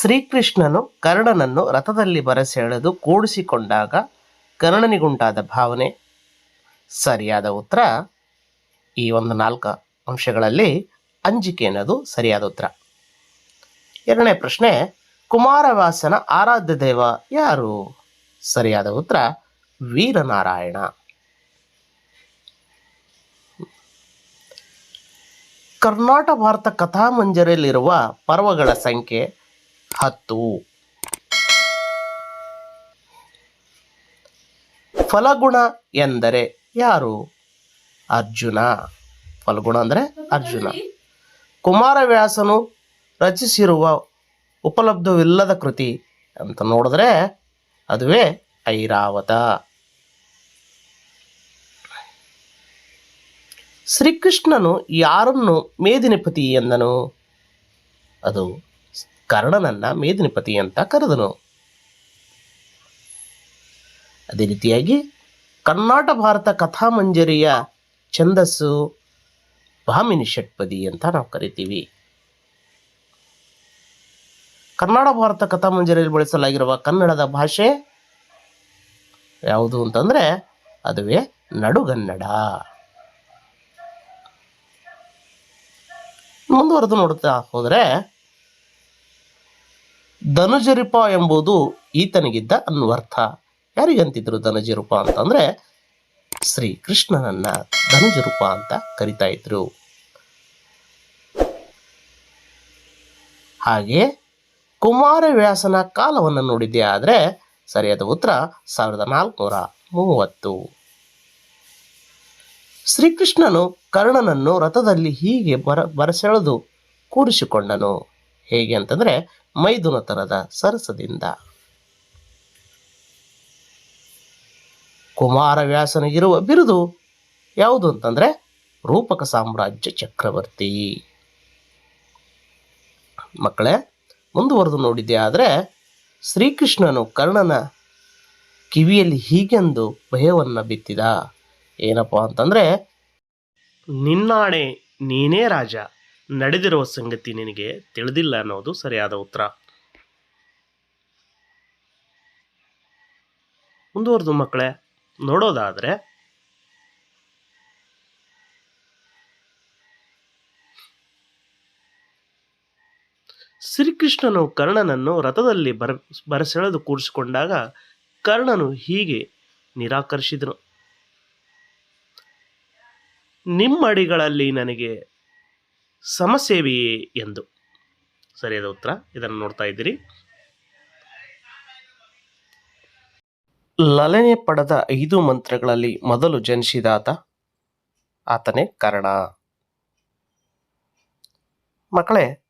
ಶ್ರೀಕೃಷ್ಣನು ಕರ್ಣನನ್ನು ರಥದಲ್ಲಿ ಬರೆಸೆಳೆದು ಕೂಡಿಸಿಕೊಂಡಾಗ ಕರ್ಣನಿಗುಂಟಾದ ಭಾವನೆ. ಸರಿಯಾದ ಉತ್ತರ? ಈ ಒಂದು ನಾಲ್ಕು ಅಂಶಗಳಲ್ಲಿ ಅಂಜಿಕೆ ಅನ್ನೋದು ಸರಿಯಾದ ಉತ್ತರ. ಎರಡನೇ ಪ್ರಶ್ನೆ ಕುಮಾರವಾಸನ ಆರಾಧ್ಯ ದೇವ ಯಾರು? ಸರಿಯಾದ ಉತ್ತರ, ವೀರನಾರಾಯಣ. ಕರ್ನಾಟಕ ಭಾರತ ಕಥಾಮಂಜರಿಯಲ್ಲಿರುವ ಪರ್ವಗಳ ಸಂಖ್ಯೆ ಹತ್ತು. ಫಲಗುಣ ಎಂದರೆ ಯಾರು? ಅರ್ಜುನ. ಫಲಗುಣ ಅಂದರೆ ಅರ್ಜುನ. ಕುಮಾರವ್ಯಾಸನು ರಚಿಸಿರುವ ಉಪಲಬ್ಧವಿಲ್ಲದ ಕೃತಿ ಅಂತ ನೋಡಿದ್ರೆ ಅದುವೇ ಐರಾವತ. ಶ್ರೀಕೃಷ್ಣನು ಯಾರನ್ನು ಮೇದಿನಿಪತಿ ಎಂದನು? ಅದು ಕರ್ಣನನ್ನ ಮೇದಿನಿಪತಿ ಅಂತ ಕರೆದನು. ಅದೇ ರೀತಿಯಾಗಿ ಕರ್ನಾಟ ಭಾರತ ಕಥಾಮಂಜರಿಯ ಛಂದಸ್ಸು ಭಾಮಿನಿ ಷಟ್ಪದಿ ಅಂತ ನಾವು ಕರಿತೀವಿ. ಕನ್ನಡ ಭಾರತ ಕಥಾಮಂಜರಿಯಲ್ಲಿ ಬಳಸಲಾಗಿರುವ ಕನ್ನಡದ ಭಾಷೆ ಯಾವುದು ಅಂತಂದ್ರೆ ಅದುವೇ ನಡುಗನ್ನಡ. ಮುಂದುವರೆದು ನೋಡುತ್ತಾ ಹೋದರೆ ಧನುಜರಿಪ ಎಂಬುದು ಈತನಿಗಿದ್ದ ಅನ್ವರ್ಥ. ಯಾರಿಗಂತಿದ್ರು ಧನುಜರೂಪ ಅಂತಂದ್ರೆ ಶ್ರೀ ಕೃಷ್ಣನನ್ನ ಧನುಜರೂಪ ಅಂತ ಕರಿತಾ ಇದ್ರು. ಹಾಗೆ ಕುಮಾರವ್ಯಾಸನ ಕಾಲವನ್ನು ನೋಡಿದ್ದೆ ಆದರೆ ಸರಿಯಾದ ಉತ್ತರ ಸಾವಿರದ ನಾಲ್ಕುನೂರ ಮೂವತ್ತು. ಶ್ರೀಕೃಷ್ಣನು ಕರ್ಣನನ್ನು ರಥದಲ್ಲಿ ಹೀಗೆ ಬರ ಬರಸೆಳೆದು ಕೂರಿಸಿಕೊಂಡನು. ಹೇಗೆ ಅಂತಂದ್ರೆ ಮೈದುನ ತರದ ಸರಸದಿಂದ. ಕುಮಾರವ್ಯಾಸನಿಗಿರುವ ಬಿರುದು ಯಾವುದು ಅಂತಂದರೆ ರೂಪಕ ಸಾಮ್ರಾಜ್ಯ ಚಕ್ರವರ್ತಿ. ಮಕ್ಕಳೇ, ಮುಂದುವರೆದು ನೋಡಿದ್ದೆ, ಆದರೆ ಶ್ರೀಕೃಷ್ಣನು ಕರ್ಣನ ಕಿವಿಯಲ್ಲಿ ಹೀಗೆಂದು ಭಯವನ್ನು ಬಿತ್ತಿದ. ಏನಪ್ಪ ಅಂತಂದ್ರೆ, ನಿನ್ನಾಣೆ ನೀನೇ ರಾಜ. ನಡೆದಿರುವ ಸಂಗತಿ ನಿನಗೆ ತಿಳಿದಿಲ್ಲ ಅನ್ನೋದು ಸರಿಯಾದ ಉತ್ತರ. ಮುಂದುವರೆದು ಮಕ್ಕಳೇ, ನೋಡೋದಾದ್ರೆ ಶ್ರೀಕೃಷ್ಣನು ಕರ್ಣನನ್ನು ರಥದಲ್ಲಿ ಬರ, ಬರಸೆಳೆದು ಕೂರಿಸಿಕೊಂಡಾಗ ಕರ್ಣನು ಹೀಗೆ ನಿರಾಕರಿಸಿದನು. ನಿಮ್ಮಡಿಗಳಲ್ಲಿ ನನಗೆ ಸಮಸ್ಯೆವೆಯೇ ಎಂದು. ಸರಿಯಾದ ಉತ್ತರ, ಇದನ್ನು ನೋಡ್ತಾ ಇದ್ದೀರಿ. ಲಲನೆ ಪಡೆದ ಐದು ಮಂತ್ರಗಳಲ್ಲಿ ಮೊದಲು ಜನಿಸಿದಾತ ಆತನೇ ಕರ್ಣ. ಮಕ್ಕಳೇ,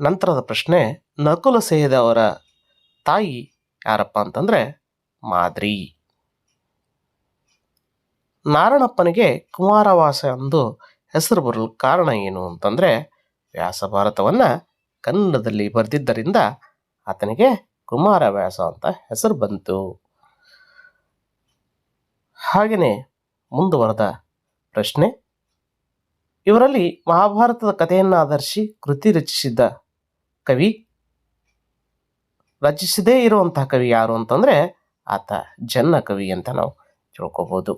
ನಂತರದ ಪ್ರಶ್ನೆ, ನಕುಲ ಸೇಯದವರ ತಾಯಿ ಯಾರಪ್ಪ ಅಂತಂದ್ರೆ ಮಾದ್ರಿ. ನಾರಣಪ್ಪನಿಗೆ ಕುಮಾರವಾಸ ಎಂದು ಹೆಸರು ಬರಲು ಕಾರಣ ಏನು ಅಂತಂದರೆ, ವ್ಯಾಸ ಭಾರತವನ್ನ ಕನ್ನಡದಲ್ಲಿ ಬರೆದಿದ್ದರಿಂದ ಆತನಿಗೆ ಕುಮಾರ ವ್ಯಾಸ ಅಂತ ಹೆಸರು ಬಂತು. ಹಾಗೆಯೇ ಮುಂದುವರೆದ ಪ್ರಶ್ನೆ. ಇವರಲ್ಲಿ ಮಹಾಭಾರತದ ಕಥೆಯನ್ನು ಆಧರಿಸಿ ಕೃತಿ ರಚಿಸಿದ್ದ ಕವಿ, ರಚಿಸದೇ ಇರುವಂತಹ ಕವಿ ಯಾರು ಅಂತಂದ್ರೆ ಆತ ಜನ್ನ ಕವಿ ಅಂತ ನಾವು ತಿಳ್ಕೊಬೋದು.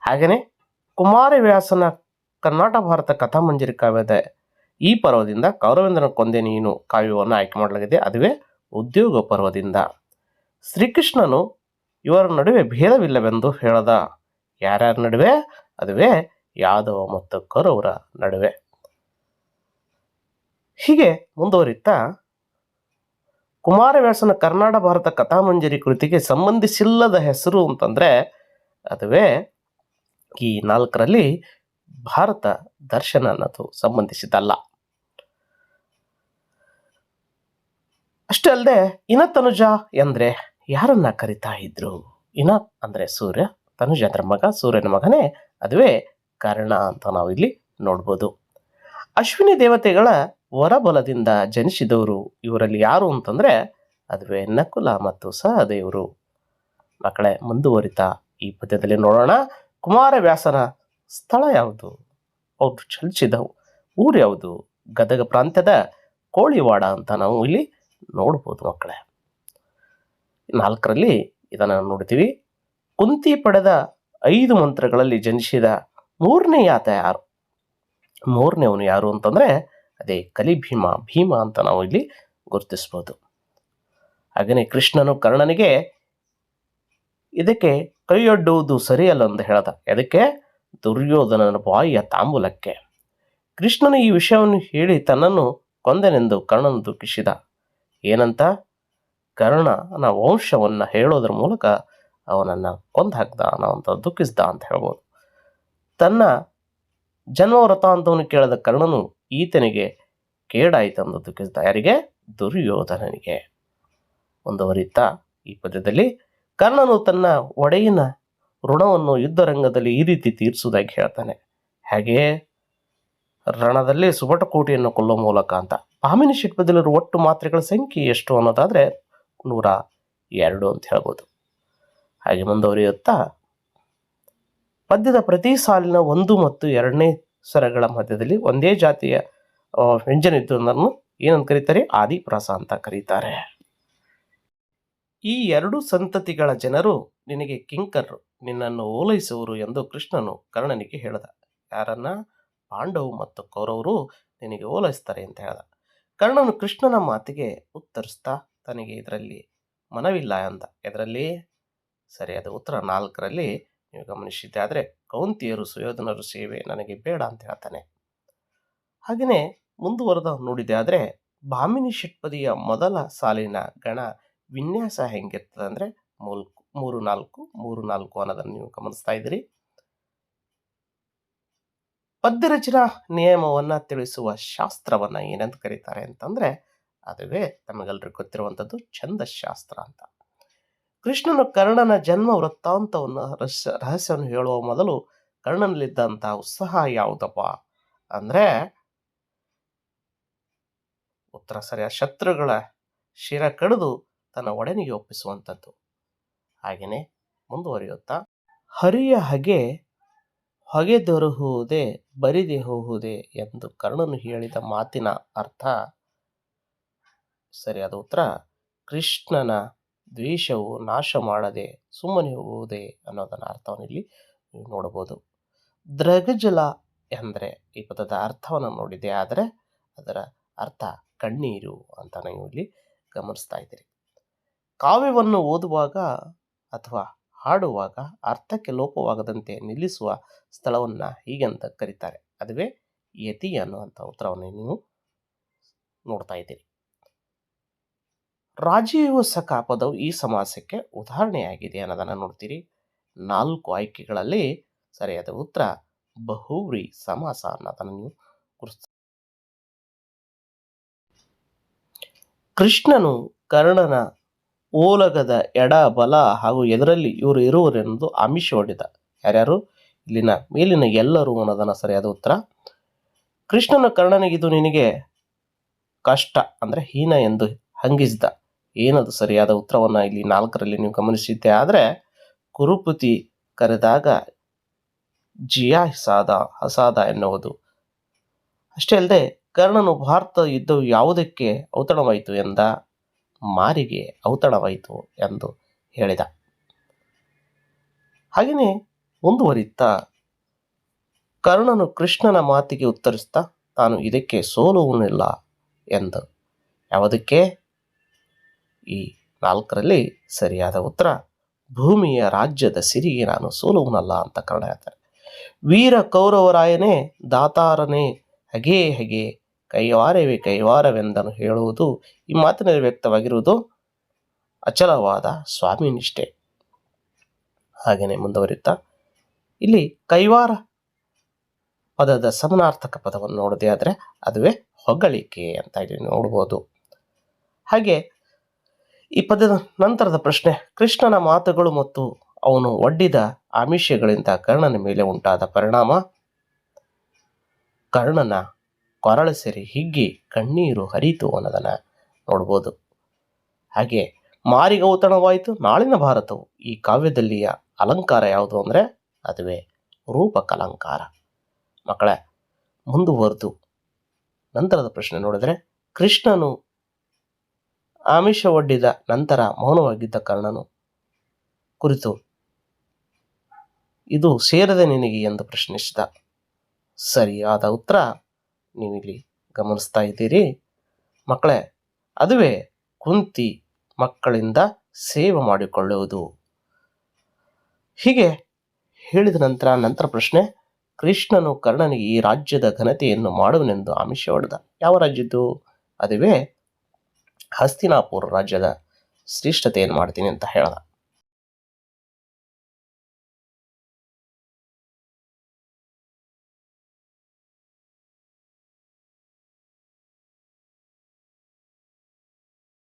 ಹಾಗೆಯೇ ಕುಮಾರವ್ಯಾಸನ ಕರ್ನಾಟ ಭಾರತ ಕಥಾಮಂಜರಿ ಕಾವ್ಯದ ಈ ಪರ್ವದಿಂದ ಕೌರವೇಂದ್ರನ ಕೊಂದೆ ನೀನು ಕಾವ್ಯವನ್ನು ಆಯ್ಕೆ ಮಾಡಲಾಗಿದೆ. ಅದುವೇ ಉದ್ಯೋಗ ಪರ್ವದಿಂದ. ಶ್ರೀಕೃಷ್ಣನು ಇವರ ನಡುವೆ ಭೇದವಿಲ್ಲವೆಂದು ಹೇಳದ. ಯಾರ್ಯಾರ ನಡುವೆ? ಅದುವೇ ಯಾದವ ಮತ್ತು ಕೌರವರ ನಡುವೆ. ಹೀಗೆ ಮುಂದುವರಿತಾ ಕುಮಾರವ್ಯಾಸನ ಕರ್ನಾಟ ಭಾರತ ಕಥಾಮಂಜರಿ ಕೃತಿಗೆ ಸಂಬಂಧಿಸಿಲ್ಲದ ಹೆಸರು ಅಂತಂದ್ರೆ ಅದುವೇ ಈ ನಾಲ್ಕರಲ್ಲಿ ಭಾರತ ದರ್ಶನ ಅನ್ನೋದು ಸಂಬಂಧಿಸಿದ್ದಲ್ಲ. ಅಷ್ಟೇ ಅಲ್ಲದೆ ಇನ ತನುಜ ಎಂದ್ರೆ ಯಾರನ್ನ ಕರಿತಾ ಇದ್ರು? ಇನ ಅಂದ್ರೆ ಸೂರ್ಯ, ತನುಜ ಅದರ ಮಗ, ಸೂರ್ಯನ ಮಗನೇ ಅದುವೇ ಕರ್ಣ ಅಂತ ನಾವು ಇಲ್ಲಿ ನೋಡ್ಬೋದು. ಅಶ್ವಿನಿ ದೇವತೆಗಳ ವರಬಲದಿಂದ ಜನಿಸಿದವರು ಇವರಲ್ಲಿ ಯಾರು ಅಂತಂದ್ರೆ ಅದುವೇ ನಕುಲ ಮತ್ತು ಸಹದೇವರು. ಮಕ್ಕಳೇ, ಮುಂದುವರಿತಾ ಈ ಪದ್ಯದಲ್ಲಿ ನೋಡೋಣ. ಕುಮಾರವ್ಯಾಸನ ಸ್ಥಳ ಯಾವುದು? ಅವ್ರು ಚಲಿಸಿದ ಊರು ಯಾವುದು? ಗದಗ ಪ್ರಾಂತ್ಯದ ಕೋಳಿವಾಡ ಅಂತ ನಾವು ಇಲ್ಲಿ ನೋಡ್ಬೋದು ಮಕ್ಕಳೇ. ನಾಲ್ಕರಲ್ಲಿ ಇದನ್ನು ನೋಡ್ತೀವಿ. ಕುಂತಿ ಪಡೆದ ಐದು ಮಂತ್ರಗಳಲ್ಲಿ ಜನಿಸಿದ ಮೂರನೇ ಆತ ಯಾರು? ಮೂರನೇವನು ಯಾರು ಅಂತಂದ್ರೆ ಅದೇ ಕಲಿಭೀಮ ಭೀಮ ಅಂತ ನಾವು ಇಲ್ಲಿ ಗುರುತಿಸ್ಬೋದು. ಹಾಗೆಯೇ ಕೃಷ್ಣನು ಕರ್ಣನಿಗೆ ಇದಕ್ಕೆ ಕೈಯೊಡ್ಡುವುದು ಸರಿಯಲ್ಲ ಅಂತ ಹೇಳ್ದ. ಅದಕ್ಕೆ ದುರ್ಯೋಧನನ ಬಾಯಿಯ ತಾಂಬೂಲಕ್ಕೆ. ಕೃಷ್ಣನು ಈ ವಿಷಯವನ್ನು ಹೇಳಿ ತನ್ನನ್ನು ಕೊಂದನೆಂದು ಕರ್ಣನು ದುಃಖಿಸಿದ. ಏನಂತ? ಕರ್ಣನ ವಂಶವನ್ನು ಹೇಳೋದ್ರ ಮೂಲಕ ಅವನನ್ನು ಕೊಂದು ಹಾಕ್ದ ಅಂತ ದುಃಖಿಸ್ದ ಅಂತ ಹೇಳ್ಬೋದು. ತನ್ನ ಜನ್ಮ ವೃತ್ತಾಂತವನ್ನು ಕೇಳಿದ ಕರ್ಣನು ಈತನಿಗೆ ಕೇಡಾಯಿತಂದು ದುಃಖಿಸಿದ. ಯಾರಿಗೆ? ದುರ್ಯೋಧನನಿಗೆ. ಮುಂದುವರಿತಾ ಈ ಪದ್ಯದಲ್ಲಿ ಕರ್ಣನು ತನ್ನ ಒಡೆಯನ ಋಣವನ್ನು ಯುದ್ಧರಂಗದಲ್ಲಿ ಈ ರೀತಿ ತೀರಿಸುವುದಾಗಿ ಹೇಳ್ತಾನೆ. ಹಾಗೆಯೇ ರಣದಲ್ಲಿ ಸುಬಟಕೋಟೆಯನ್ನು ಕೊಲ್ಲೋ ಮೂಲಕ ಅಂತ. ಪಾಮಿನಿ ಶಿಲ್ಪದಲ್ಲಿರುವ ಒಟ್ಟು ಮಾತ್ರೆಗಳ ಸಂಖ್ಯೆ ಎಷ್ಟು ಅನ್ನೋದಾದ್ರೆ ನೂರ ಎರಡು ಅಂತ ಹೇಳ್ಬೋದು. ಹಾಗೆ ಮುಂದುವರಿಯುತ್ತಾ, ಪದ್ಯದ ಪ್ರತಿ ಸಾಲಿನ ಒಂದು ಮತ್ತು ಎರಡನೇ ಸ್ವರಗಳ ಮಧ್ಯದಲ್ಲಿ ಒಂದೇ ಜಾತಿಯ ವ್ಯಂಜನ ಇದ್ದು ಏನಂತ ಕರೀತಾರೆ? ಆದಿಪ್ರಾಸ ಅಂತ ಕರೀತಾರೆ. ಈ ಎರಡು ಸಂತತಿಗಳ ಜನರು ನಿನಗೆ ಕಿಂಕರ್ರು ನಿನ್ನನ್ನು ಓಲೈಸುವರು ಎಂದು ಕೃಷ್ಣನು ಕರ್ಣನಿಗೆ ಹೇಳಿದ. ಯಾರನ್ನ? ಪಾಂಡವು ಮತ್ತು ಕೌರವರು ನಿನಗೆ ಓಲೈಸ್ತಾರೆ ಅಂತ ಹೇಳ್ದ. ಕರ್ಣನು ಕೃಷ್ಣನ ಮಾತಿಗೆ ಉತ್ತರಿಸ್ತಾ, ತನಗೆ ಇದರಲ್ಲಿ ಮನವಿಲ್ಲ ಅಂದ. ಇದರಲ್ಲಿ ಸರಿಯಾದ ಉತ್ತರ ನಾಲ್ಕರಲ್ಲಿ ನೀವು ಗಮನಿಸಿದ್ದೆ ಆದರೆ ಕೌಂತಿಯರು ಸುಯೋಧನರು ಸೇವೆ ನನಗೆ ಬೇಡ ಅಂತ ಹೇಳ್ತಾನೆ. ಹಾಗೆಯೇ ಮುಂದುವರೆದ ನೋಡಿದೆ ಆದರೆ ಭಾಮಿನಿ ಷಟ್ಪದಿಯ ಮೊದಲ ಸಾಲಿನ ಗಣ ವಿನ್ಯಾಸ ಹೆಂಗಿರ್ತದೆ ಅಂದರೆ ಮೂಲ್, ಮೂರು ನಾಲ್ಕು ಮೂರು ನಾಲ್ಕು ಅನ್ನೋದನ್ನು ನೀವು ಗಮನಿಸ್ತಾ ಇದ್ದೀರಿ. ಪದ್ಯರಚನಾ ನಿಯಮವನ್ನು ತಿಳಿಸುವ ಶಾಸ್ತ್ರವನ್ನ ಏನಂತ ಕರೀತಾರೆ ಅಂತಂದರೆ ಅದುವೇ ತಮಗೆಲ್ಲರಿಗೂ ಗೊತ್ತಿರುವಂಥದ್ದು ಛಂದಶಾಸ್ತ್ರ ಅಂತ. ಕೃಷ್ಣನು ಕರ್ಣನ ಜನ್ಮ ವೃತ್ತಾಂತವನ್ನು ರಹಸ್ಯ, ರಹಸ್ಯವನ್ನು ಹೇಳುವ ಮೊದಲು ಕರ್ಣನಲ್ಲಿದ್ದಂಥ ಉತ್ಸಾಹ ಯಾವುದಪ್ಪ ಅಂದರೆ ಉತ್ತರ ಸರಿಯ ಶತ್ರುಗಳ ಶಿರ ಕಡಿದು ತನ್ನ ಒಡನಿಗೆ ಒಪ್ಪಿಸುವಂಥದ್ದು. ಹಾಗೆಯೇ ಮುಂದುವರಿಯುತ್ತಾ, ಹರಿಯ ಹಗೆ ಹೊಗೆದೊರಹುವುದೇ ಬರಿದೆ ಹೋಗುವುದೇ ಎಂದು ಕರ್ಣನು ಹೇಳಿದ ಮಾತಿನ ಅರ್ಥ. ಸರಿಯಾದ ಉತ್ತರ. ಕೃಷ್ಣನ ದ್ವೇಷವು ನಾಶ ಮಾಡದೆ ಸುಮ್ಮನೆ ಹೋಗುವುದೇ ಅನ್ನೋದನ್ನ ಅರ್ಥವನ್ನು ಇಲ್ಲಿ ನೋಡಬಹುದು. ದ್ರಗಜಲ ಎಂದರೆ ಈ ಪದದ ಅರ್ಥವನ್ನು ನೋಡಿದೆ ಆದರೆ ಅದರ ಅರ್ಥ ಕಣ್ಣೀರು ಅಂತ ನೀವು ಇಲ್ಲಿ ಗಮನಿಸ್ತಾ ಇದ್ದೀರಿ. ಕಾವ್ಯವನ್ನು ಓದುವಾಗ ಅಥವಾ ಹಾಡುವಾಗ ಅರ್ಥಕ್ಕೆ ಲೋಪವಾಗದಂತೆ ನಿಲ್ಲಿಸುವ ಸ್ಥಳವನ್ನು ಹೀಗೆಂತ ಕರೀತಾರೆ. ಅದುವೇ ಯತಿ ಅನ್ನುವಂಥ ಉತ್ತರವನ್ನು ನೀವು ನೋಡ್ತಾ ಇದ್ದೀರಿ. ರಾಜೀವ ಸಖ ಪದವು ಈ ಸಮಾಸಕ್ಕೆ ಉದಾಹರಣೆಯಾಗಿದೆ ಅನ್ನೋದನ್ನು ನೋಡ್ತೀರಿ. ನಾಲ್ಕು ಆಯ್ಕೆಗಳಲ್ಲಿ ಸರಿಯಾದ ಉತ್ತರ ಬಹುವ್ರಿ ಸಮಾಸ ಅನ್ನೋದನ್ನು ನೀವು ಕೃಷ್ಣನು ಕರ್ಣನ ಓಲಗದ ಎಡ ಬಲ ಹಾಗೂ ಎದರಲ್ಲಿ ಇವರು ಇರುವರೆಂದು ಆಮಿಷ ಹೊಡೆದ ಯಾರ್ಯಾರು? ಇಲ್ಲಿನ ಮೇಲಿನ ಎಲ್ಲರೂ ಅನ್ನೋದನ್ನ ಸರಿಯಾದ ಉತ್ತರ? ಕೃಷ್ಣನ ಕರ್ಣನಿಗಿದು ನಿನಗೆ ಕಷ್ಟ ಅಂದ್ರೆ ಹೀನ ಎಂದು ಹಂಗಿಸಿದ. ಏನದು ಸರಿಯಾದ ಉತ್ತರವನ್ನು ಇಲ್ಲಿ ನಾಲ್ಕರಲ್ಲಿ ನೀವು ಗಮನಿಸಿದ್ದೆ. ಆದರೆ ಕುರುಪತಿ ಕರೆದಾಗ ಜಿಯಾ ಸಾದ ಹಸಾದ ಎನ್ನುವುದು. ಅಷ್ಟೇ ಅಲ್ಲದೆ ಕರ್ಣನು ಭಾರತ ಯುದ್ಧವು ಯಾವುದಕ್ಕೆ ಔತಣವಾಯಿತು ಎಂದ? ಮಾರಿಗೆ ಔತಣವಾಯಿತು ಎಂದು ಹೇಳಿದ. ಹಾಗೆಯೇ ಮುಂದುವರಿಯುತ್ತಾ, ಕರ್ಣನು ಕೃಷ್ಣನ ಮಾತಿಗೆ ಉತ್ತರಿಸ್ತಾ ತಾನು ಇದಕ್ಕೆ ಸೋಲುವನಿಲ್ಲ ಎಂದು. ಯಾವುದಕ್ಕೆ? ಈ ನಾಲ್ಕರಲ್ಲಿ ಸರಿಯಾದ ಉತ್ತರ, ಭೂಮಿಯ ರಾಜ್ಯದ ಸಿರಿಗೆ ನಾನು ಸೋಲುವನಲ್ಲ ಅಂತ ಕರ್ಣ ಹೇಳ್ತಾರೆ ವೀರ ಕೌರವರಾಯನೇ, ದಾತಾರನೇ, ಹಗೆ ಹಗೆ ಕೈವಾರವೇ ಕೈವಾರವೆಂದನು ಹೇಳುವುದು, ಈ ಮಾತಿನಲ್ಲಿ ವ್ಯಕ್ತವಾಗಿರುವುದು ಅಚಲವಾದ ಸ್ವಾಮಿ ನಿಷ್ಠೆ. ಹಾಗೆಯೇ ಮುಂದುವರಿಯುತ್ತಾ, ಇಲ್ಲಿ ಕೈವಾರ ಪದದ ಸಮನಾರ್ಥಕ ಪದವನ್ನು ನೋಡದೇ ಆದರೆ ಅದುವೇ ಹೊಗಳಿಕೆ ಅಂತ ಇಲ್ಲಿ ನೋಡ್ಬೋದು. ಹಾಗೆ ಈ ಪದದ ನಂತರದ ಪ್ರಶ್ನೆ, ಕೃಷ್ಣನ ಮಾತುಗಳು ಮತ್ತು ಅವನು ಒಡ್ಡಿದ ಆಮಿಷಗಳಿಂದ ಕರ್ಣನ ಮೇಲೆ ಉಂಟಾದ ಪರಿಣಾಮ, ಕರ್ಣನ ಕೊರಳ ಸೆರೆ ಹಿಗ್ಗಿ ಕಣ್ಣೀರು ಹರಿತು ಅನ್ನೋದನ್ನು ನೋಡ್ಬೋದು. ಹಾಗೆ ಮಾರಿಗೌತಣವಾಯಿತು ನಾಳಿನ ಭಾರತವು. ಈ ಕಾವ್ಯದಲ್ಲಿಯ ಅಲಂಕಾರ ಯಾವುದು ಅಂದರೆ ಅದುವೇ ರೂಪಕಲಂಕಾರ. ಮಕ್ಕಳೇ, ಮುಂದುವರೆದು. ನಂತರದ ಪ್ರಶ್ನೆ ನೋಡಿದರೆ, ಕೃಷ್ಣನು ಆಮಿಷ ಒಡ್ಡಿದ ನಂತರ ಮೌನವಾಗಿದ್ದ ಕರ್ಣನು ಕುರಿತು. ಇದು ಸೇರದೆ ನಿನಗೆ ಎಂದು ಪ್ರಶ್ನಿಸಿದ. ಸರಿಯಾದ ಉತ್ತರ ನೀವಿಲ್ಲಿ ಗಮನಿಸ್ತಾ ಇದ್ದೀರಿ. ಮಕ್ಕಳೇ, ಅದುವೇ ಕುಂತಿ ಮಕ್ಕಳಿಂದ ಸೇವೆ ಮಾಡಿಕೊಳ್ಳುವುದು. ಹೀಗೆ ಹೇಳಿದ ನಂತರ ನಂತರ ಪ್ರಶ್ನೆ, ಕೃಷ್ಣನು ಕರ್ಣನಿಗೆ ಈ ರಾಜ್ಯದ ಘನತೆಯನ್ನು ಮಾಡುವನೆಂದು ಆಮಿಷ ಹೊಡೆದ. ಯಾವ ರಾಜ್ಯದ್ದು? ಅದುವೇ ಹಸ್ತಿನಾಪುರ ರಾಜ್ಯದ ಶ್ರೇಷ್ಠತೆಯನ್ನು ಮಾಡ್ತೀನಿ ಅಂತ ಹೇಳ್ದ.